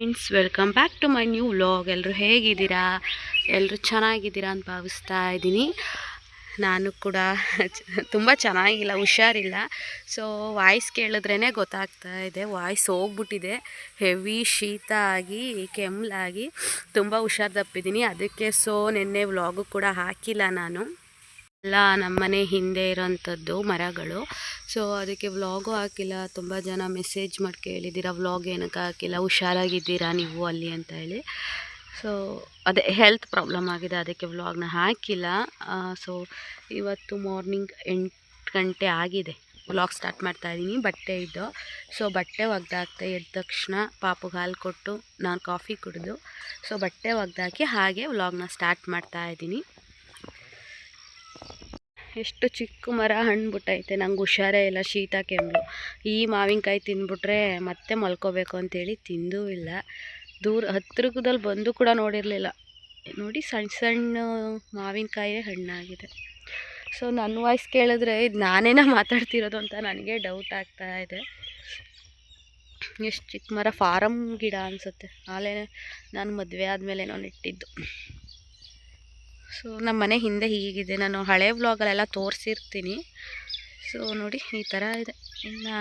Friends welcome back to my new vlog ಎಲ್ಲರೂ ಹೇಗಿದ್ದೀರಾ? ಎಲ್ಲರೂ ಚೆನ್ನಾಗಿದ್ದೀರಾ ಅಂತ ಭಾವಿಸ್ತಾ ಇದ್ದೀನಿ. ನಾನು ಕೂಡ ತುಂಬ ಚೆನ್ನಾಗಿಲ್ಲ, ಹುಷಾರಿಲ್ಲ. ಸೊ ವಾಯ್ಸ್ ಕೇಳಿದ್ರೇ ಗೊತ್ತಾಗ್ತಾ ಇದೆ. ವಾಯ್ಸ್ ಹೋಗ್ಬಿಟ್ಟಿದೆ. ಹೆವಿ ಶೀತ ಆಗಿ ಕೆಮ್ಮಲಾಗಿ ತುಂಬ ಹುಷಾರು ತಪ್ಪಿದ್ದೀನಿ. ಅದಕ್ಕೆ ಸೊ ನಿನ್ನೆ ವ್ಲಾಗು ಕೂಡ ಹಾಕಿಲ್ಲ ನಾನು. ಎಲ್ಲ ನಮ್ಮನೆ ಹಿಂದೆ ಇರೋಂಥದ್ದು ಮರಗಳು. ಸೊ ಅದಕ್ಕೆ ವ್ಲಾಗು ಹಾಕಿಲ್ಲ. ತುಂಬ ಜನ ಮೆಸೇಜ್ ಮಾಡಿ ಕೇಳಿದ್ದೀರಾ ವ್ಲಾಗ್ ಏನಕ್ಕೆ ಹಾಕಿಲ್ಲ, ಹುಷಾರಾಗಿದ್ದೀರಾ ನೀವು ಅಲ್ಲಿ ಅಂತ ಹೇಳಿ. ಸೊ ಅದೇ ಹೆಲ್ತ್ ಪ್ರಾಬ್ಲಮ್ ಆಗಿದೆ, ಅದಕ್ಕೆ ವ್ಲಾಗ್ನ ಹಾಕಿಲ್ಲ. ಸೊ ಇವತ್ತು ಮಾರ್ನಿಂಗ್ ಎಂಟು ಗಂಟೆ ಆಗಿದೆ. ವ್ಲಾಗ್ ಸ್ಟಾರ್ಟ್ ಮಾಡ್ತಾ ಇದ್ದೀನಿ, ಬಟ್ಟೆ ಇದ್ದು. ಸೊ ಬಟ್ಟೆ ಒಗ್ದಾಕ್ತೆ, ಎದ್ದ ತಕ್ಷಣ ಪಾಪುಗೆ ಹಾಲು ಕೊಟ್ಟು ನಾನು ಕಾಫಿ ಕುಡಿದು. ಸೊ ಬಟ್ಟೆ ಒಗ್ದಾಕಿ ಹಾಗೆ ವ್ಲಾಗ್ನ ಸ್ಟಾರ್ಟ್ ಮಾಡ್ತಾ ಇದ್ದೀನಿ. ಎಷ್ಟು ಚಿಕ್ಕ ಮರ ಹಣ್ಣು ಬಿಟ್ಟೈತೆ ನಂಗೆ ಹುಷಾರೇ ಇಲ್ಲ ಶೀತ ಕೆಮ್ಮು ಈ ಮಾವಿನಕಾಯಿ ತಿಂದ್ಬಿಟ್ರೆ ಮತ್ತೆ ಮಲ್ಕೋಬೇಕು ಅಂತೇಳಿ ತಿಂದೂ ಇಲ್ಲ. ದೂರ ಹತ್ತಿರದಲ್ಲಿ ಬಂದು ಕೂಡ ನೋಡಿರಲಿಲ್ಲ. ನೋಡಿ ಸಣ್ಣ ಸಣ್ಣ ಮಾವಿನಕಾಯಿಯೇ ಹಣ್ಣಾಗಿದೆ. ಸೊ ನನ್ನ ವಾಯ್ಸ್ ಕೇಳಿದ್ರೆ ಇದು ನಾನೇನ ಮಾತಾಡ್ತಿರೋದು ಅಂತ ನನಗೆ ಡೌಟ್ ಆಗ್ತಾ ಇದೆ. ಎಷ್ಟು ಚಿಕ್ಕ ಮರ ಫಾರಮ್ ಗಿಡ ಅನಿಸುತ್ತೆ. ಆಲೇ ನಾನು ಮದುವೆ ಆದಮೇಲೆ ನಾನು ಇಟ್ಟಿದ್ದು ಸೊ ನಮ್ಮ ಮನೆ ಹಿಂದೆ ಹೀಗಿದೆ. ನಾನು ಹಳೆ ವ್ಲಾಗಲ್ಲೆಲ್ಲ ತೋರಿಸಿರ್ತೀನಿ. ಸೊ ನೋಡಿ, ಈ ಥರ ಇದೆ. ಇನ್ನು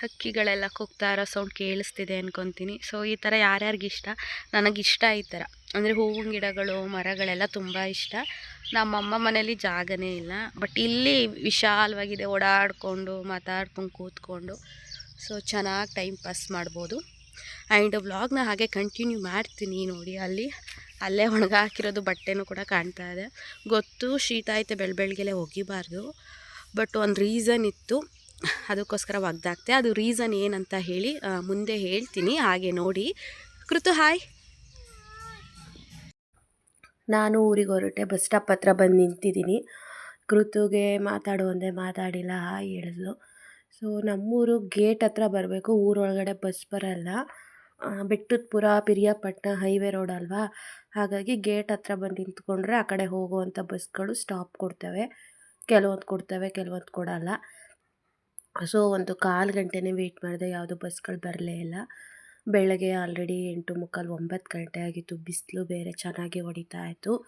ಹಕ್ಕಿಗಳೆಲ್ಲ ಕೂಗ್ತಾ ಇರೋ ಸೌಂಡ್ ಕೇಳಿಸ್ತಿದೆ ಅಂದ್ಕೊತೀನಿ ಸೊ ಈ ಥರ ಯಾರ್ಯಾರಿಗಿಷ್ಟ? ನನಗಿಷ್ಟ ಈ ಥರ ಅಂದರೆ ಹೂವಿನ ಗಿಡಗಳು, ಮರಗಳೆಲ್ಲ ತುಂಬ ಇಷ್ಟ. ನಮ್ಮಮ್ಮ ಮನೇಲಿ ಜಾಗನೇ ಇಲ್ಲ. ಬಟ್ ಇಲ್ಲಿ ವಿಶಾಲವಾಗಿದೆ. ಓಡಾಡಿಕೊಂಡು, ಮಾತಾಡ್ಕೊಂಡು, ಕೂತ್ಕೊಂಡು. ಸೊ ಚೆನ್ನಾಗಿ ಟೈಮ್ ಪಾಸ್ ಮಾಡ್ಬೋದು. ಆ್ಯಂಡ್ ವ್ಲಾಗ್ನ ಹಾಗೆ ಕಂಟಿನ್ಯೂ ಮಾಡ್ತೀನಿ ನೋಡಿ ಅಲ್ಲಿ. ಅಲ್ಲೇ ಒಣಗ ಹಾಕಿರೋದು ಬಟ್ಟೆನೂ ಕೂಡ ಕಾಣ್ತಾ ಇದೆ. ಗೊತ್ತು ಶೀತ ಐತೆ ಬೆಳ ಬೆಳಗ್ಗೆಲೆ ಒಗಿಬಾರ್ದು ಬಟ್ ಒಂದು ರೀಸನ್ ಇತ್ತು. ಅದಕ್ಕೋಸ್ಕರ ಒಗ್ದಾಕ್ತೆ. ಅದು ರೀಸನ್ ಏನಂತ ಹೇಳಿ ಮುಂದೆ ಹೇಳ್ತೀನಿ. ಹಾಗೆ ನೋಡಿ. ಕೃತು, ಹಾಯ್. ನಾನು ಊರಿಗೆ ಹೊರಟೆ. ಬಸ್ ಸ್ಟಾಪ್ ಹತ್ರ ಬಂದು ನಿಂತಿದ್ದೀನಿ. ಕೃತುಗೆ ಮಾತಾಡು ಅಂದೆ ಮಾತಾಡಿಲ್ಲ. ಹಾಯ್ ಹೇಳಿದ್ಲು. ಸೊ ನಮ್ಮೂರು ಗೇಟ್ ಹತ್ರ ಬರಬೇಕು. ಊರೊಳಗಡೆ ಬಸ್ ಬರಲ್ಲ. ಬೆಟ್ಟದಪುರ ಪಿರಿಯಾಪಟ್ಟಣ ಹೈವೇ ರೋಡ್ ಅಲ್ವಾ? ಹಾಗಾಗಿ ಗೇಟ್ ಹತ್ರ ಬಂದು ನಿಂತ್ಕೊಂಡ್ರೆ ಆ ಕಡೆ ಹೋಗುವಂಥ ಬಸ್ಗಳು ಸ್ಟಾಪ್ ಕೊಡ್ತವೆ. ಕೆಲವೊಂದು ಕೊಡ್ತವೆ, ಕೆಲವೊಂದು ಕೊಡಲ್ಲ. ಸೊ, ಒಂದು ಕಾಲು ಗಂಟೆನೇ ವೆಯ್ಟ್ ಮಾಡಿದೆ, ಯಾವುದು ಬಸ್ಗಳು ಬರಲೇ ಇಲ್ಲ. ಬೆಳಗ್ಗೆ ಆಲ್ರೆಡಿ ಎಂಟು ಮುಕ್ಕಾಲು ಒಂಬತ್ತು ಗಂಟೆ ಆಗಿತ್ತು. ಬಿಸಿಲು ಬೇರೆ ಚೆನ್ನಾಗಿ ಹೊಡಿತಾ ಇತ್ತು.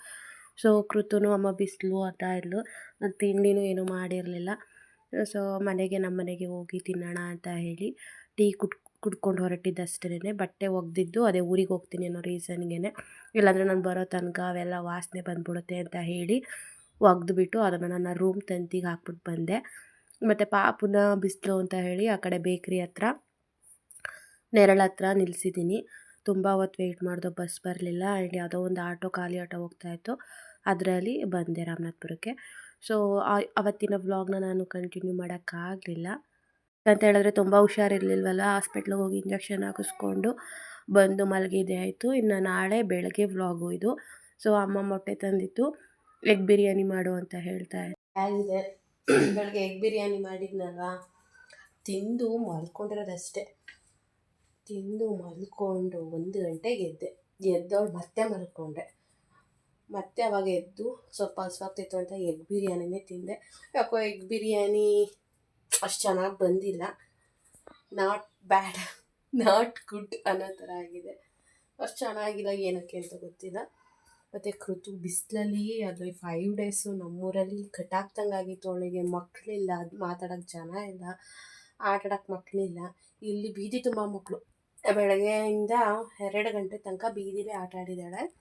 ಸೊ, ಕೃತುನು ಅಮ್ಮ ಬಿಸಿಲು ಅಂತ ಇದ್ಲು ತಿಂಡಿನೂ ಏನೂ ಮಾಡಿರಲಿಲ್ಲ. ಸೊ, ಮನೆಗೆ ನಮ್ಮ ಮನೆಗೆ ಹೋಗಿ ತಿನ್ನೋಣ ಅಂತ ಹೇಳಿ ಟೀ ಕುಟ್ ಕುಡ್ಕೊಂಡು ಹೊರಟಿದ್ದಷ್ಟೇ ಬಟ್ಟೆ ಒಗೆದಿದ್ದು ಅದೇ ಊರಿಗೆ ಹೋಗ್ತೀನಿ ಅನ್ನೋ ರೀಸನ್ಗೆ ಇಲ್ಲಾಂದರೆ ನಾನು ಬರೋ ತನಕ ಅವೆಲ್ಲ ವಾಸನೆ ಬಂದ್ಬಿಡುತ್ತೆ ಅಂತ ಹೇಳಿ ಒಗೆದುಬಿಟ್ಟು ಅದನ್ನು ನನ್ನ ರೂಮ್ ತಂತಿಗೆ ಹಾಕ್ಬಿಟ್ಟು ಬಂದೆ. ಮತ್ತು ಪಾಪುನ ಬಿಸಿಲು ಅಂತ ಹೇಳಿ ಆ ಕಡೆ ಬೇಕ್ರಿ ಹತ್ರ, ನೆರಳು ಹತ್ರ ನಿಲ್ಲಿಸಿದ್ದೀನಿ ತುಂಬ ಹೊತ್ತು ವೆಯ್ಟ್ ಮಾಡಿದೋ, ಬಸ್ ಬರಲಿಲ್ಲ. ಆ್ಯಂಡ್ ಯಾವುದೋ ಒಂದು ಆಟೋ, ಖಾಲಿ ಆಟೋ ಹೋಗ್ತಾಯಿತ್ತು ಅದರಲ್ಲಿ ಬಂದೆ ರಾಮನಾಥ್ಪುರಕ್ಕೆ. ಸೊ ಅವತ್ತಿನ ವ್ಲಾಗ್ನ ನಾನು ಕಂಟಿನ್ಯೂ ಮಾಡೋಕ್ಕಾಗಲಿಲ್ಲ. ಅಂತ ಹೇಳಿದ್ರೆ ತುಂಬ ಹುಷಾರಿರ್ಲಿಲ್ವಲ್ಲ? ಹಾಸ್ಪಿಟ್ಲಿಗೆ ಹೋಗಿ ಇಂಜೆಕ್ಷನ್ ಹಾಕಿಸ್ಕೊಂಡು ಬಂದು ಮಲಗಿದ್ದೆ ಆಯಿತು. ಇನ್ನು ನಾಳೆ ಬೆಳಗ್ಗೆ ವ್ಲಾಗು ಇದು. ಸೊ, ಅಮ್ಮ ಮೊಟ್ಟೆ ತಂದಿತ್ತು. ಎಗ್ ಬಿರಿಯಾನಿ ಮಾಡು ಅಂತ ಹೇಳ್ತಾ ಆಗಿದೆ. ಬೆಳಗ್ಗೆ ಎಗ್ ಬಿರಿಯಾನಿ ಮಾಡಿದ್ನಲ್ವಾ? ತಿಂದು ಮಲ್ಕೊಂಡಿರೋದಷ್ಟೇ. ತಿಂದು ಮಲ್ಕೊಂಡು ಒಂದು ಗಂಟೆಗೆ ಎದ್ದೆ. ಎದ್ದವಳು ಮತ್ತೆ ಮಲ್ಕೊಂಡೆ ಮತ್ತೆ ಅವಾಗ ಎದ್ದು ಸ್ವಲ್ಪ ಹಸ್ವಾಗ್ತಿತ್ತು ಅಂತ ಎಗ್ ಬಿರಿಯಾನಿನೇ ತಿಂದೆ. ಯಾಕೋ ಎಗ್ ಬಿರಿಯಾನಿ ಅಷ್ಟು ಚೆನ್ನಾಗಿ ಬಂದಿಲ್ಲ. ನಾಟ್ ಬ್ಯಾಡ್ ನಾಟ್ ಗುಡ್ ಅನ್ನೋ ಥರ ಆಗಿದೆ. ಅಷ್ಟು ಚೆನ್ನಾಗಿಲ್ಲ ಏನಕ್ಕೆ ಅಂತ ಗೊತ್ತಿಲ್ಲ. ಮತ್ತು ಕೃತು ಬಿಸಿಲಲ್ಲಿ ಅದು ಫೈವ್ ಡೇಸು ನಮ್ಮೂರಲ್ಲಿ ಕಟ್ಟಾಕ್ದಂಗೆ ಆಗಿತ್ತು ಅವಳಿಗೆ. ಮಕ್ಕಳಿಲ್ಲ ಅದು ಮಾತಾಡೋಕ್ಕೆ ಜನ ಇಲ್ಲ. ಆಟಾಡೋಕ್ಕೆ ಮಕ್ಕಳಿಲ್ಲ ಇಲ್ಲಿ ಬೀದಿ ತುಂಬ ಮಕ್ಕಳು ಬೆಳಗ್ಗೆಯಿಂದ ಎರಡು ಗಂಟೆ ತನಕ ಬೀದಿಲೇ ಆಟ ಆಡಿದ್ದಾಳೆ.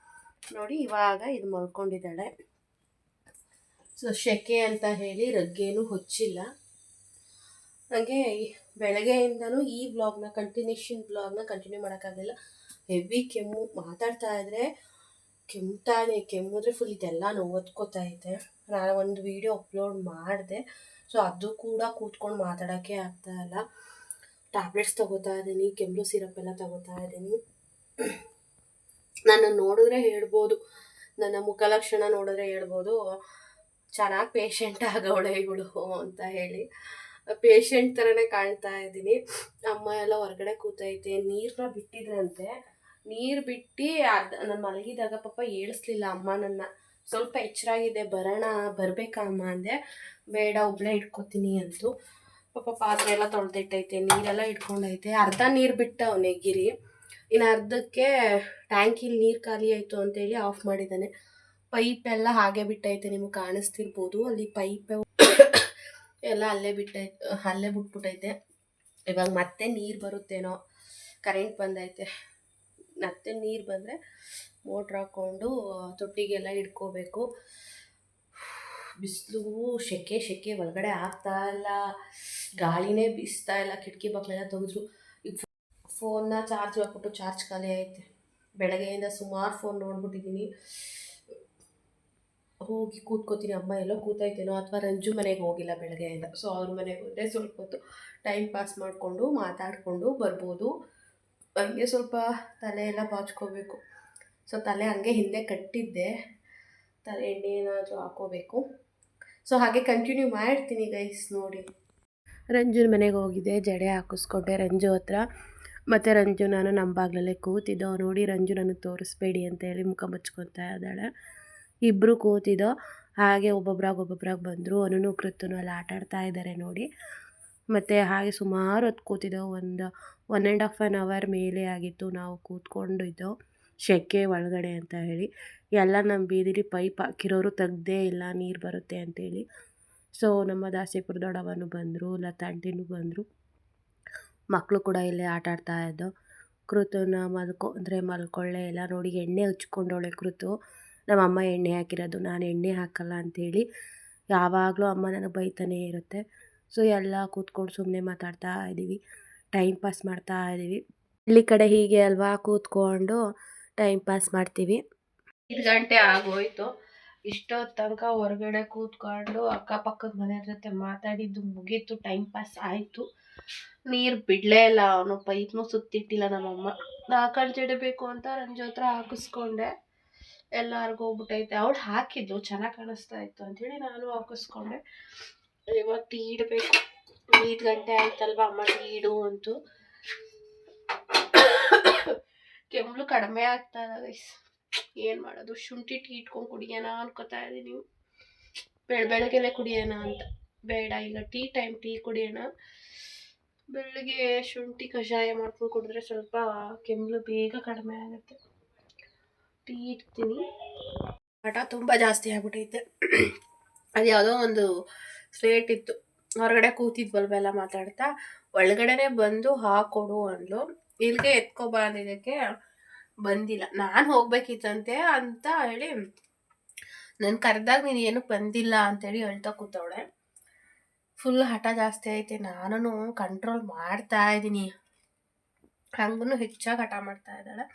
ನೋಡಿ ಇವಾಗ ಇದು ಮಲ್ಕೊಂಡಿದ್ದಾಳೆ. ಸೊ ಶೆಕೆ ಅಂತ ಹೇಳಿ ರಗ್ಗೇನು ಹೊಚ್ಚಿಲ್ಲ. ನನಗೆ ಬೆಳಗ್ಗೆಯಿಂದನೂ ಈ ವ್ಲಾಗ್ನ ಕಂಟಿನ್ಯೂಷನ್ ವ್ಲಾಗ್ನ ಕಂಟಿನ್ಯೂ ಮಾಡೋಕ್ಕಾಗಲಿಲ್ಲ. ಹೆವಿ ಕೆಮ್ಮು ಮಾತಾಡ್ತಾ ಇದ್ದರೆ ಕೆಮ್ತಾನೆ ಕೆಮ್ಮಿದ್ರೆ ಫುಲ್ ಇದೆಲ್ಲ ನೋವತ್ಕೋತಾ ಇದ್ದೆ ನಾನು ಒಂದು ವೀಡಿಯೋ ಅಪ್ಲೋಡ್ ಮಾಡಿದೆ ಸೊ ಅದು ಕೂಡ ಕೂತ್ಕೊಂಡು ಮಾತಾಡೋಕ್ಕೆ ಆಗ್ತಾ ಇಲ್ಲ. ಟ್ಯಾಬ್ಲೆಟ್ಸ್ ತೊಗೋತಾ ಇದ್ದೀನಿ, ಕೆಮ್ಮು ಸಿರಪ್ ಎಲ್ಲ ತಗೋತಾ ಇದ್ದೀನಿ. ನನ್ನ ನೋಡಿದ್ರೆ ಹೇಳ್ಬೋದು, ನನ್ನ ಮುಖಲಕ್ಷಣ ನೋಡಿದ್ರೆ ಹೇಳ್ಬೋದು, ಚೆನ್ನಾಗಿ ಪೇಷಂಟ್ ಆಗವಳೆ ಇವಳು ಅಂತ ಹೇಳಿ. ಪೇಷಂಟ್ ಥರನೇ ಕಾಣ್ತಾ ಇದ್ದೀನಿ. ಅಮ್ಮ ಎಲ್ಲ ಹೊರಗಡೆ ಕೂತೈತೆ. ನೀರನ್ನ ಬಿಟ್ಟಿದ್ರಂತೆ. ನೀರು ಬಿಟ್ಟು ಅದು ನಾನು ಮಲಗಿದಾಗ ಪಾಪ ಏಳಿಸ್ಲಿಲ್ಲ ಅಮ್ಮ ನನ್ನ. ಸ್ವಲ್ಪ ಎಚ್ಚರಾಗಿದೆ, ಬರೋಣ, ಬರಬೇಕಾ ಅಮ್ಮ ಅಂದೆ. ಬೇಡ ಒಬ್ಬಳೇ ಇಟ್ಕೋತೀನಿ ಅಂತು. ಪಾಪ ಪಾತ್ರೆ ಎಲ್ಲ ತೊಳೆದಿಟ್ಟೈತೆ, ನೀರೆಲ್ಲ ಇಟ್ಕೊಂಡೈತೆ. ಅರ್ಧ ನೀರು ಬಿಟ್ಟ ಅವನಿಗಿರಿ ಇನ್ನು ಅರ್ಧಕ್ಕೆ ಟ್ಯಾಂಕಿಲಿ ನೀರು ಖಾಲಿ ಆಯಿತು ಅಂತೇಳಿ ಆಫ್ ಮಾಡಿದ್ದಾನೆ. ಪೈಪ್ ಎಲ್ಲ ಹಾಗೆ ಬಿಟ್ಟೈತೆ, ನಿಮಗೆ ಕಾಣಿಸ್ತಿರ್ಬೋದು. ಅಲ್ಲಿ ಪೈಪ್ ಎಲ್ಲ ಅಲ್ಲೇ ಬಿಟ್ಟೈತೆ, ಅಲ್ಲೇ ಬಿಟ್ಬಿಟ್ಟೈತೆ. ಇವಾಗ ಮತ್ತೆ ನೀರು ಬರುತ್ತೇನೋ ಕರೆಂಟ್ ಬಂದೈತೆ. ಮತ್ತೆ ನೀರು ಬಂದರೆ ಮೋಟ್ರ್ ಹಾಕ್ಕೊಂಡು ತೊಟ್ಟಿಗೆಲ್ಲ ಇಟ್ಕೋಬೇಕು ಬಿಸಿಲು ಸೆಕೆ ಸೆಕೆ ಒಳಗಡೆ ಆಗ್ತಾ ಇಲ್ಲ. ಗಾಳಿನೇ ಬೀಸ್ತಾ ಇಲ್ಲ. ಕಿಟಕಿ ಬಾಗ್ಲೆಲ್ಲ ತೆಗೆದ್ರು. ಈಗ ಫೋನ್ನ ಚಾರ್ಜ್ ಹಾಕ್ಬಿಟ್ಟು ಚಾರ್ಜ್ ಖಾಲಿ ಐತೆ ಬೆಳಗ್ಗೆಯಿಂದ ಸುಮಾರು ಫೋನ್ ನೋಡ್ಬಿಟ್ಟಿದ್ದೀನಿ. ಹೋಗಿ ಕೂತ್ಕೋತೀನಿ ಅಮ್ಮ, ಎಲ್ಲೋ ಕೂತೈತೇನೋ ಅಥವಾ ರಂಜು ಮನೆಗೆ ಹೋಗಿಲ್ಲ ಬೆಳಗ್ಗೆಯಿಂದ ಸೊ ಅವ್ರ ಮನೆಗೆ ಹೋದರೆ ಸ್ವಲ್ಪ ಹೊತ್ತು ಟೈಮ್ ಪಾಸ್ ಮಾಡಿಕೊಂಡು, ಮಾತಾಡಿಕೊಂಡು ಬರ್ಬೋದು. ಹಂಗೆ ಸ್ವಲ್ಪ ತಲೆ ಎಲ್ಲ ಬಾಚ್ಕೋಬೇಕು. ಸೊ ತಲೆ ಹಂಗೆ ಹಿಂದೆ ಕಟ್ಟಿದ್ದೆ. ತಲೆ ಎಣ್ಣೆ ಏನಾದರೂ ಹಾಕೋಬೇಕು. ಸೊ ಹಾಗೆ ಕಂಟಿನ್ಯೂ ಮಾಡ್ತೀನಿ ಗೈಸ್ ನೋಡಿ. ರಂಜುನ ಮನೆಗೆ ಹೋಗಿದ್ದೆ ಜಡೆ ಹಾಕಿಸ್ಕೊಂಡೆ ರಂಜು ಹತ್ರ. ಮತ್ತು ರಂಜು ನಾನು ನಮ್ಮ ಬಾಗ್ಲಲ್ಲೇ ಕೂತಿದ್ದೋ ನೋಡಿ, ರಂಜು ನನಗೆ ತೋರಿಸ್ಬೇಡಿ ಅಂತ ಹೇಳಿ ಮುಖ ಮುಚ್ಕೊತಾ ಇದ್ದಾಳೆ. ಇಬ್ಬರು ಕೂತಿದ್ದೋ ಹಾಗೆ ಒಬ್ಬೊಬ್ರಾಗಿ ಒಬ್ಬೊಬ್ರಾಗಿ ಬಂದರು. ಅನನು, ಕೃತನು ಅಲ್ಲಿ ಆಟ ಆಡ್ತಾ ಇದ್ದಾರೆ ನೋಡಿ. ಮತ್ತು ಹಾಗೆ ಸುಮಾರು ಹೊತ್ತು ಕೂತಿದ್ದೋ ಒಂದು one and half an hour ಮೇಲೆ ಆಗಿತ್ತು ನಾವು ಕೂತ್ಕೊಂಡಿದ್ದೋ. ಸೆಕೆ ಒಳಗಡೆ ಅಂತ ಹೇಳಿ. ಎಲ್ಲ ನಮ್ಮ ಬೀದಿಲಿ ಪೈಪ್ ಹಾಕಿರೋರು ತೆಗ್ದೇ ಇಲ್ಲ ನೀರು ಬರುತ್ತೆ ಅಂತೇಳಿ ಸೊ ನಮ್ಮ ದಾಸಿಪುರ ದೊಡ್ಡವನು ಬಂದರು ಲತಾಂಟಿನೂ ಬಂದರು. ಮಕ್ಕಳು ಕೂಡ ಇಲ್ಲೇ ಆಟ ಆಡ್ತಾ ಇದ್ದೋ. ಕೃತನ ಮಲ್ಕೊ, ಅಂದರೆ ಮಲ್ಕೊಳ್ಳೆ ಎಲ್ಲ ನೋಡಿ, ಎಣ್ಣೆ ಹಚ್ಕೊಂಡವಳೆ ಕೃತು. ನಮ್ಮ ಅಮ್ಮ ಎಣ್ಣೆ ಹಾಕಿರೋದು, ನಾನು ಎಣ್ಣೆ ಹಾಕಲ್ಲ ಅಂಥೇಳಿ ಯಾವಾಗಲೂ ಅಮ್ಮ ನನಗೆ ಬೈತಾನೇ ಇರುತ್ತೆ. ಸೊ ಎಲ್ಲ ಕೂತ್ಕೊಂಡು ಸುಮ್ಮನೆ ಮಾತಾಡ್ತಾ ಇದ್ದೀವಿ ಟೈಮ್ ಪಾಸ್ ಮಾಡ್ತಾ ಇದ್ದೀವಿ ಇಲ್ಲಿ ಕಡೆ ಹೀಗೆ ಅಲ್ವಾ, ಕೂತ್ಕೊಂಡು ಟೈಮ್ ಪಾಸ್ ಮಾಡ್ತೀವಿ. ಐದು ಗಂಟೆ ಆಗೋಯ್ತು. ಇಷ್ಟೊತ್ತು ತನಕ ಹೊರಗಡೆ ಕೂತ್ಕೊಂಡು ಅಕ್ಕಪಕ್ಕದ ಮನೆಯವ್ರ ಜೊತೆ ಮಾತಾಡಿದ್ದು ಮುಗೀತು ಟೈಮ್ ಪಾಸ್ ಆಯಿತು. ನೀರು ಬಿಡಲೇ ಇಲ್ಲ, ಅವನು ಪೈಪ್ನು ಸುತ್ತಿಟ್ಟಿಲ್ಲ ನಮ್ಮಮ್ಮ. ನಾಲ್ಕು ಜಡಬೇಕು ಅಂತ ರಂಜೋತ್ರ ಹಾಕಿಸ್ಕೊಂಡೆ. ಎಲ್ಲರಿಗೂ ಹೋಗ್ಬಿಟ್ಟೈತೆ ಅವಳು ಹಾಕಿದ್ದು ಚೆನ್ನಾಗಿ ಕಾಣಿಸ್ತಾ ಇತ್ತು ಅಂಥೇಳಿ ನಾನು ಹಾಕಿಸ್ಕೊಂಡೆ. ಇವಾಗ ಟೀ ಇಡಬೇಕು. ಐದು ಗಂಟೆ ಆಯ್ತಲ್ವ ಅಮ್ಮ ಟೀ ಇಡು ಅಂತು. ಕೆಮ್ಮಲು ಕಡಿಮೆ ಆಗ್ತಾ ಇಲ್ಲ ಗೈಸ್ ಏನು ಮಾಡೋದು? ಶುಂಠಿ ಟೀ ಇಟ್ಕೊಂಡು ಕುಡಿಯೋಣ ಅನ್ಕೋತಾ ಇದ್ದೀನಿ ಬೆಳ, ಬೆಳಗ್ಗೆಲೆ ಕುಡಿಯೋಣ ಅಂತ. ಬೇಡ, ಈಗ ಟೀ ಟೈಮ್ ಟೀ ಕುಡಿಯೋಣ. ಬೆಳಗ್ಗೆ ಶುಂಠಿ ಕಷಾಯ ಮಾಡ್ಕೊಂಡು ಕುಡಿದ್ರೆ ಸ್ವಲ್ಪ ಕೆಮ್ಮಲು ಬೇಗ ಕಡಿಮೆ ಆಗುತ್ತೆ. ಟೀ ಇಡ್ತೀನಿ. ಹಠ ತುಂಬ ಜಾಸ್ತಿ ಆಗ್ಬಿಟ್ಟೈತೆ ಅದು ಯಾವುದೋ ಒಂದು ಸ್ಲೇಟ್ ಇತ್ತು. ಹೊರಗಡೆ ಕೂತಿದ್ವಲ್ವೆಲ್ಲ ಮಾತಾಡ್ತಾ, ಒಳಗಡೆನೆ ಬಂದು ಹಾಕೊಡು ಅಂದ್ಲು. ಇಲ್ಲಿಗೆ ಎತ್ಕೊ ಬಂದಿದ್ದಕ್ಕೆ ಬಂದಿಲ್ಲ. ನಾನು ಹೋಗ್ಬೇಕಿತ್ತಂತೆ ಅಂತ ಹೇಳಿ ನನ್ನ ಕರೆದಾಗ ನೀನು ಏನಕ್ಕೆ ಬಂದಿಲ್ಲ ಅಂತೇಳಿ ಹೇಳ್ತಾ ಕೂತವಳೆ. ಫುಲ್ ಹಠ ಜಾಸ್ತಿ ಐತೆ. ನಾನು ಕಂಟ್ರೋಲ್ ಮಾಡ್ತಾ ಇದ್ದೀನಿ ಹಂಗೂ ಹೆಚ್ಚಾಗಿ ಹಠ ಮಾಡ್ತಾ ಇದ್ದಾಳೆ.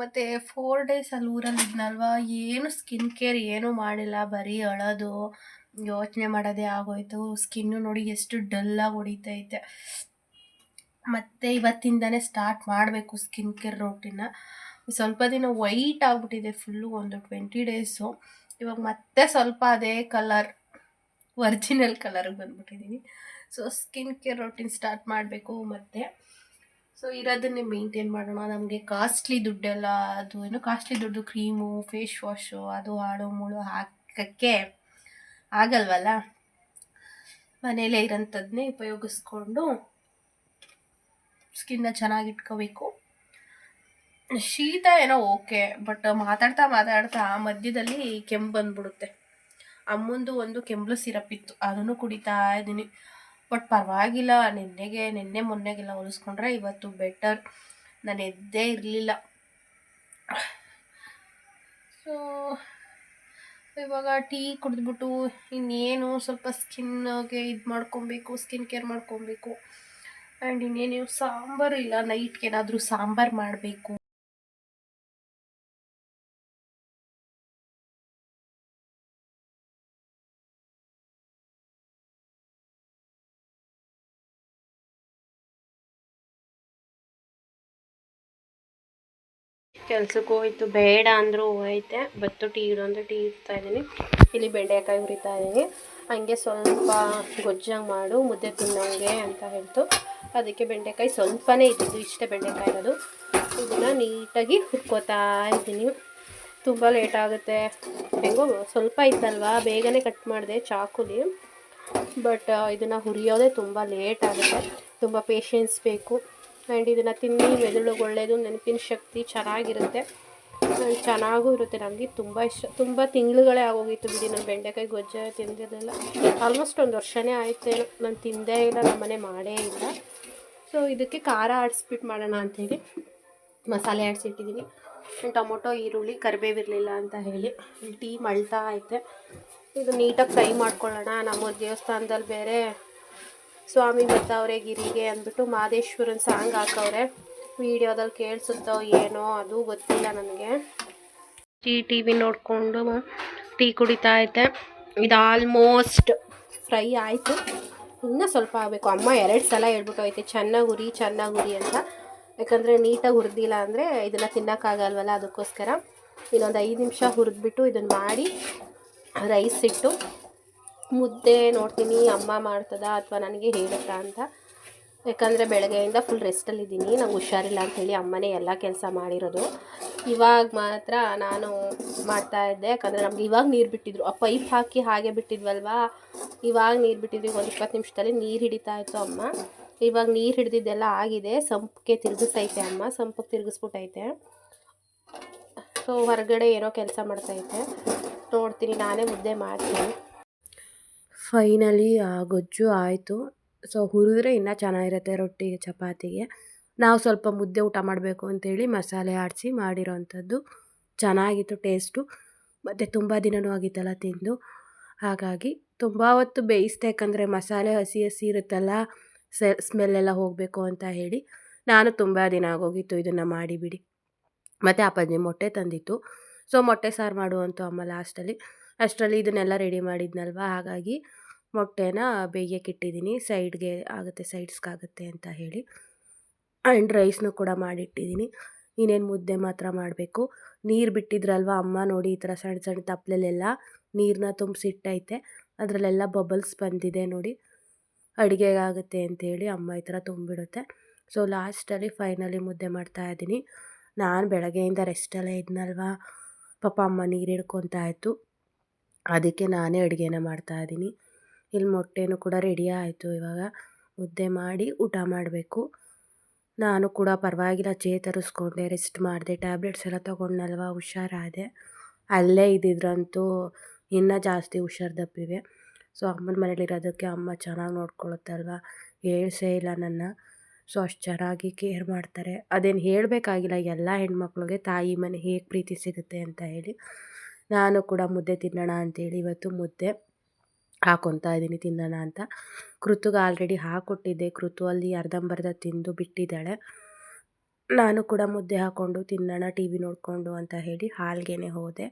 ಮತ್ತು ಫೋರ್ ಡೇಸ್ ಅಲ್ಲಿ ಊರಲ್ಲಿ ಇದ್ನಲ್ವಾ? ಏನು ಸ್ಕಿನ್ ಕೇರ್ ಏನೂ ಮಾಡಿಲ್ಲ, ಬರೀ ಅಳೋದು, ಯೋಚನೆ ಮಾಡೋದೇ ಆಗೋಯ್ತು. ಸ್ಕಿನ್ನು ನೋಡಿ ಎಷ್ಟು ಡಲ್ಲಾಗಿ ಹೊಡಿತೈತೆ. ಮತ್ತು ಇವತ್ತಿಂದನೇ ಸ್ಟಾರ್ಟ್ ಮಾಡಬೇಕು ಸ್ಕಿನ್ ಕೇರ್ ರೋಟಿನ ಸ್ವಲ್ಪ ದಿನ ವೈಟ್ ಆಗಿಬಿಟ್ಟಿದೆ ಫುಲ್ಲು ಒಂದು ಟ್ವೆಂಟಿ ಡೇಸು ಇವಾಗ ಮತ್ತೆ ಸ್ವಲ್ಪ ಅದೇ ಕಲರ್ ಒರಿಜಿನಲ್ ಕಲರ್ಗೆ ಬಂದ್ಬಿಟ್ಟಿದ್ದೀನಿ so skin care routine start ಮಾಡಬೇಕು ಮತ್ತು. ಸೊ ಇರೋದನ್ನೇ ಮೇಂಟೈನ್ ಮಾಡೋಣ. ನಮಗೆ ಕಾಸ್ಟ್ಲಿ ದುಡ್ಡೆಲ್ಲ ಅದು ಏನು ಕಾಸ್ಟ್ಲಿ ದುಡ್ಡು ಕ್ರೀಮು ಫೇಸ್ ವಾಶು ಅದು ಹಾಡು, ಮುಳು ಹಾಕೋಕ್ಕೆ ಆಗಲ್ವಲ್ಲ? ಮನೇಲೇ ಇರೋಂಥದ್ದನ್ನೇ ಉಪಯೋಗಿಸ್ಕೊಂಡು ಸ್ಕಿನ್ನ ಚೆನ್ನಾಗಿ ಇಟ್ಕೋಬೇಕು. ಶೀತ ಏನೋ ಓಕೆ ಬಟ್ ಮಾತಾಡ್ತಾ ಮಾತಾಡ್ತಾ ಮಧ್ಯದಲ್ಲಿ ಕೆಮ್ಮು ಬಂದ್ಬಿಡುತ್ತೆ. ಅಮ್ಮಂದು ಒಂದು ಕೆಂಬ್ಲು ಸಿರಪ್ ಇತ್ತು. ಅದನ್ನು ಕುಡಿತಾ ಇದ್ದೀನಿ. ಬಟ್ ಪರವಾಗಿಲ್ಲ, ನಿನ್ನೆಗೆ, ನಿನ್ನೆ ಮೊನ್ನೆಗೆಲ್ಲ ಹೋಲಿಸ್ಕೊಂಡ್ರೆ ಇವತ್ತು ಬೆಟರ್ ನಾನು ಎದ್ದೇ ಇರಲಿಲ್ಲ. ಸೊ ಇವಾಗ ಟೀ ಕುಡಿದ್ಬಿಟ್ಟು ಇನ್ನೇನು ಸ್ವಲ್ಪ ಸ್ಕಿನ್ಗೆ ಇದು ಮಾಡ್ಕೊಬೇಕು ಸ್ಕಿನ್ ಕೇರ್ ಮಾಡ್ಕೊಬೇಕು. ಆ್ಯಂಡ್ ಇನ್ನೇನು ಸಾಂಬಾರು ಇಲ್ಲ ನೈಟ್ಗೆ ಏನಾದರೂ ಸಾಂಬಾರು ಮಾಡಬೇಕು. ಕೆಲ್ಸಕ್ಕೆ ಹೋಯ್ತು. ಬೇಡ ಅಂದರೂ ಹೋಯ್ತೆ. ಬತ್ತು ಟೀ ಇಡು ಅಂದರೆ ಟೀ ಇಡ್ತಾ ಇದ್ದೀನಿ. ಇಲ್ಲಿ ಬೆಂಡೆಕಾಯಿ ಹುರಿತಾ ಇದ್ದೀನಿ. ಹಂಗೆ ಸ್ವಲ್ಪ ಗೊಜ್ಜಂಗೆ ಮಾಡು, ಮುದ್ದೆ ತಿನ್ನೋಂಗೆ ಅಂತ ಹೇಳ್ತು. ಅದಕ್ಕೆ ಬೆಂಡೆಕಾಯಿ ಸ್ವಲ್ಪನೇ ಇದ್ದಿದ್ದು. ಇಷ್ಟೇ ಬೆಂಡೆಕಾಯಿ ಇರೋದು. ಇದನ್ನು ನೀಟಾಗಿ ಹುರ್ಕೋತಾ ಇದ್ದೀನಿ. ತುಂಬ ಲೇಟ್ ಆಗುತ್ತೆ. ಹೆಂಗೋ ಸ್ವಲ್ಪ ಇತ್ತಲ್ವಾ? ಬೇಗನೆ ಕಟ್ ಮಾಡಿದೆ ಚಾಕುಲಿ. ಬಟ್ ಇದನ್ನು ಹುರಿಯೋದೇ ತುಂಬ ಲೇಟ್ ಆಗುತ್ತೆ. ತುಂಬ ಪೇಷನ್ಸ್ ಬೇಕು. ಆ್ಯಂಡ್ ಇದನ್ನು ತಿನ್ನಿ ಮೆದುಳಿಗೆ ಒಳ್ಳೆಯದು ನೆನಪಿನ ಶಕ್ತಿ ಚೆನ್ನಾಗಿರುತ್ತೆ. ಚೆನ್ನಾಗೂ ಇರುತ್ತೆ. ನನಗೆ ತುಂಬ ಇಷ್ಟ. ತುಂಬ ತಿಂಗಳುಗಳೇ ಆಗೋಗಿತ್ತು ಬಿಡಿ ನಾನು ಬೆಂಡೆಕಾಯಿ ಗೊಜ್ಜ ತಿಂದಿರಲಿಲ್ಲ ಆಲ್ಮೋಸ್ಟ್ ಒಂದು ವರ್ಷನೇ ಆಯ್ತೇನೋ. ನಾನು ತಿಂದೇ ಇಲ್ಲ, ನಮ್ಮ ಮನೆ ಮಾಡೇ ಇಲ್ಲ. ಸೊ, ಇದಕ್ಕೆ ಖಾರ ಆಡಿಸ್ಬಿಟ್ಟು ಮಾಡೋಣ ಅಂಥೇಳಿ ಮಸಾಲೆ ಆಡಿಸಿಟ್ಟಿದ್ದೀನಿ. ಟೊಮೊಟೊ, ಈರುಳ್ಳಿ ಕರಿಬೇವಿರಲಿಲ್ಲ ಅಂತ ಹೇಳಿ. ಟೀ ಮಳ್ತಾ ಐತೆ. ಇದು ನೀಟಾಗಿ ಫ್ರೈ ಮಾಡ್ಕೊಳ್ಳೋಣ. ನಮ್ಮ ದೇವಸ್ಥಾನದಲ್ಲಿ ಬೇರೆ ಸ್ವಾಮಿ ಬರ್ತಾವ್ರೆ ಗಿರಿಗೆ ಅಂದ್ಬಿಟ್ಟು ಮಾದೇಶ್ವರನ ಸಾಂಗ್ ಹಾಕವ್ರೆ. ವಿಡಿಯೋದಲ್ಲಿ ಕೇಳಿಸುತ್ತೋ ಏನೋ ಅದು ಗೊತ್ತಿಲ್ಲ ನನಗೆ. ಟೀ ಟಿ ವಿ ನೋಡಿಕೊಂಡು ಟೀ ಕುಡಿತಾ ಐತೆ ಇದು ಆಲ್ಮೋಸ್ಟ್ ಫ್ರೈ ಆಯಿತು. ಇನ್ನೂ ಸ್ವಲ್ಪ ಆಗಬೇಕು. ಅಮ್ಮ ಎರಡು ಸಲ ಹೇಳ್ಬಿಟ್ಟು ಐತೆ ಚೆನ್ನಾಗಿ ಉರಿ ಚೆನ್ನಾಗಿ ಉರಿ ಅಂತ. ಯಾಕಂದರೆ ನೀಟಾಗಿ ಹುರಿದಿಲ್ಲ ಅಂದರೆ ಇದನ್ನು ತಿನ್ನೋಕ್ಕಾಗಲ್ವಲ್ಲ ಅದಕ್ಕೋಸ್ಕರ. ಇನ್ನೊಂದು ಐದು ನಿಮಿಷ ಹುರಿದ್ಬಿಟ್ಟು ಇದನ್ನು ಮಾಡಿ ರೈಸ್ ಇಟ್ಟು ಮುದ್ದೆ ನೋಡ್ತೀನಿ, ಅಮ್ಮ ಮಾಡ್ತದ ಅಥವಾ ನನಗೆ ಹೇಳುತ್ತಾ ಅಂತ. ಯಾಕಂದರೆ ಬೆಳಗ್ಗೆಯಿಂದ ಫುಲ್ ರೆಸ್ಟಲ್ಲಿದ್ದೀನಿ ನಂಗೆ ಹುಷಾರಿಲ್ಲ ಅಂಥೇಳಿ ಅಮ್ಮನೇ ಎಲ್ಲ ಕೆಲಸ ಮಾಡಿರೋದು. ಇವಾಗ ಮಾತ್ರ ನಾನು ಮಾಡ್ತಾ ಇದ್ದೆ, ಯಾಕಂದರೆ ನಮ್ಗೆ ಇವಾಗ ನೀರು ಬಿಟ್ಟಿದ್ರು. ಆ ಪೈಪ್ ಹಾಕಿ ಹಾಗೆ ಬಿಟ್ಟಿದ್ವಲ್ವಾ? ಇವಾಗ ನೀರು ಬಿಟ್ಟಿದ್ವಿ ಒಂದು ಇಪ್ಪತ್ತು ನಿಮಿಷದಲ್ಲಿ ನೀರು ಹಿಡಿತಾ ಇತ್ತು ಅಮ್ಮ. ಇವಾಗ ನೀರು ಹಿಡಿದಿದ್ದೆಲ್ಲ ಆಗಿದೆ, ಸಂಪಿಗೆ ತಿರುಗಿಸೈತೆ ಅಮ್ಮ, ಸಂಪಿಗೆ ತಿರುಗಿಸ್ಬಿಟ್ಟೈತೆ ಸೊ ಹೊರಗಡೆ ಏನೋ ಕೆಲಸ ಮಾಡ್ತೈತೆ ನೋಡ್ತೀನಿ, ನಾನೇ ಮುದ್ದೆ ಮಾಡ್ತೀನಿ. ಫೈನಲಿ ಗೊಜ್ಜು ಆಯಿತು. ಸೊ ಹುರಿದ್ರೆ ಇನ್ನೂ ಚೆನ್ನಾಗಿರುತ್ತೆ ರೊಟ್ಟಿಗೆ ಚಪಾತಿಗೆ. ನಾವು ಸ್ವಲ್ಪ ಮುದ್ದೆ ಊಟ ಮಾಡಬೇಕು ಅಂತೇಳಿ ಮಸಾಲೆ ಆಡಿಸಿ ಮಾಡಿರೋವಂಥದ್ದು ಚೆನ್ನಾಗಿತ್ತು ಟೇಸ್ಟು. ಮತ್ತು ತುಂಬ ದಿನವೂ ಆಗಿತ್ತಲ್ಲ ತಿಂದು. ಹಾಗಾಗಿ ತುಂಬ ಹೊತ್ತು ಬೇಯಿಸ್ದೆ ಯಾಕಂದರೆ ಮಸಾಲೆ ಹಸಿ ಹಸಿ ಇರುತ್ತಲ್ಲ ಸ್ಮೆಲ್ಲೆಲ್ಲ ಹೋಗಬೇಕು ಅಂತ ಹೇಳಿ ನಾನು ತುಂಬ ದಿನ ಆಗೋಗಿತ್ತು ಇದನ್ನು ಮಾಡಿಬಿಡಿ. ಮತ್ತು ಅಪ್ಪಾಜಿ ಮೊಟ್ಟೆ ತಂದಿತ್ತು. ಸೊ ಮೊಟ್ಟೆ ಸಾರು ಮಾಡುವಂಥ ಅಮ್ಮ ಲಾಸ್ಟಲ್ಲಿ ಅಷ್ಟರಲ್ಲಿ ಇದನ್ನೆಲ್ಲ ರೆಡಿ ಮಾಡಿದ್ನಲ್ವ? ಹಾಗಾಗಿ ಮೊಟ್ಟೆನ ಬೇಯಕ್ಕೆ ಇಟ್ಟಿದ್ದೀನಿ. ಸೈಡ್ಗೆ ಆಗುತ್ತೆ, ಸೈಡ್ಸ್ಗಾಗುತ್ತೆ ಅಂತ ಹೇಳಿ. ಆ್ಯಂಡ್ ರೈಸ್ನು ಕೂಡ ಮಾಡಿಟ್ಟಿದ್ದೀನಿ. ಇನ್ನೇನು ಮುದ್ದೆ ಮಾತ್ರ ಮಾಡಬೇಕು. ನೀರು ಬಿಟ್ಟಿದ್ರಲ್ವ ಅಮ್ಮ ನೋಡಿ ಈ ಥರ ಸಣ್ಣ ಸಣ್ಣ ತಪ್ಪಲೆಲ್ಲ ನೀರನ್ನ ತುಂಬಿಸಿಟ್ಟೈತೆ ಅದರಲ್ಲೆಲ್ಲ ಬಬಲ್ಸ್ ಬಂದಿದೆ ನೋಡಿ. ಅಡುಗೆಗಾಗುತ್ತೆ ಅಂತೇಳಿ ಅಮ್ಮ ಈ ಥರ ತುಂಬಿಡುತ್ತೆ. ಸೊ, ಲಾಸ್ಟಲ್ಲಿ ಫೈನಲಿ ಮುದ್ದೆ ಮಾಡ್ತಾ ಇದ್ದೀನಿ. ನಾನು ಬೆಳಗ್ಗೆಯಿಂದ ರೆಸ್ಟಲ್ಲೇ ಇದ್ನಲ್ವಾ? ಪಾಪ ಅಮ್ಮ ನೀರು ಹಿಡ್ಕೊತಾ ಇತ್ತು. ಅದಕ್ಕೆ ನಾನೇ ಅಡುಗೆನ ಮಾಡ್ತಾಯಿದ್ದೀನಿ ಇಲ್ಲಿ ಮೊಟ್ಟೆನೂ ಕೂಡ ರೆಡಿ ಆಯಿತು. ಇವಾಗ ಮುದ್ದೆ ಮಾಡಿ ಊಟ ಮಾಡಬೇಕು. ನಾನು ಕೂಡ ಪರವಾಗಿಲ್ಲ ಚೇತರಿಸ್ಕೊಂಡೆ ರೆಸ್ಟ್ ಮಾಡಿದೆ. ಟ್ಯಾಬ್ಲೆಟ್ಸ್ ಎಲ್ಲ ತೊಗೊಂಡಲ್ವ ಹುಷಾರಾದೆ. ಅಲ್ಲೇ ಇದ್ದಿದ್ರಂತೂ ಇನ್ನೂ ಜಾಸ್ತಿ ಹುಷಾರು ದಪ್ಪಿವೆ. ಸೊ ಅಮ್ಮನ ಮನೇಲಿರೋದಕ್ಕೆ ಅಮ್ಮ ಚೆನ್ನಾಗಿ ನೋಡ್ಕೊಳುತ್ತಲ್ವ? ಹೇಳ್ಸೇ ಇಲ್ಲ ನನ್ನ. ಸೊ ಅಷ್ಟು ಚೆನ್ನಾಗಿ ಕೇರ್ ಮಾಡ್ತಾರೆ. ಅದೇನು ಹೇಳಬೇಕಾಗಿಲ್ಲ, ಎಲ್ಲ ಹೆಣ್ಮಕ್ಳಿಗೆ ತಾಯಿ ಮನೆ ಹೇಗೆ ಪ್ರೀತಿ ಸಿಗುತ್ತೆ ಅಂತ ಹೇಳಿ. ನಾನು ಕೂಡ ಮುದ್ದೆ ತಿನ್ನೋಣ ಅಂತೇಳಿ ಇವತ್ತು ಮುದ್ದೆ. ಹಾಕ್ಕೊತಾ ಇದ್ದೀನಿ ತಿನ್ನೋಣ ಅಂತ. ಕೃತುಗೆ ಆಲ್ರೆಡಿ ಹಾಕ್ಕೊಟ್ಟಿದ್ದೆ ಕೃತು ಅಲ್ಲಿ ಅರ್ಧಂಬರ್ಧ ತಿಂದು ಬಿಟ್ಟಿದ್ದಾಳೆ. ನಾನು ಕೂಡ ಮುದ್ದೆ ಹಾಕ್ಕೊಂಡು ತಿನ್ನೋಣ ಟಿ ವಿ ನೋಡಿಕೊಂಡು ಅಂತ ಹೇಳಿ ಹಾಲ್ಗೆನೆ ಹೋದೆ.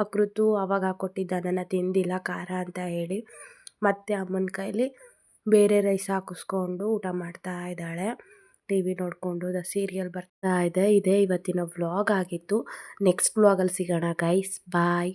ಆ ಕೃತು ಅವಾಗ ಹಾಕ್ಕೊಟ್ಟಿದ್ದ ತಿಂದಿಲ್ಲ, ಖಾರ ಅಂತ ಹೇಳಿ ಮತ್ತೆ ಅಮ್ಮನ ಕೈಲಿ ಬೇರೆ ರೈಸ್ ಹಾಕಿಸ್ಕೊಂಡು ಊಟ ಮಾಡ್ತಾ ಇದ್ದಾಳೆ. ಟಿ ವಿ ನೋಡಿಕೊಂಡು ದ ಸೀರಿಯಲ್ ಬರ್ತಾ ಇದೆ. ಇದೇ ಇವತ್ತಿನ ವ್ಲಾಗ್ ಆಗಿತ್ತು. ನೆಕ್ಸ್ಟ್ ವ್ಲಾಗಲ್ಲಿ ಸಿಗೋಣ ಗೈಸ್ ಬಾಯ್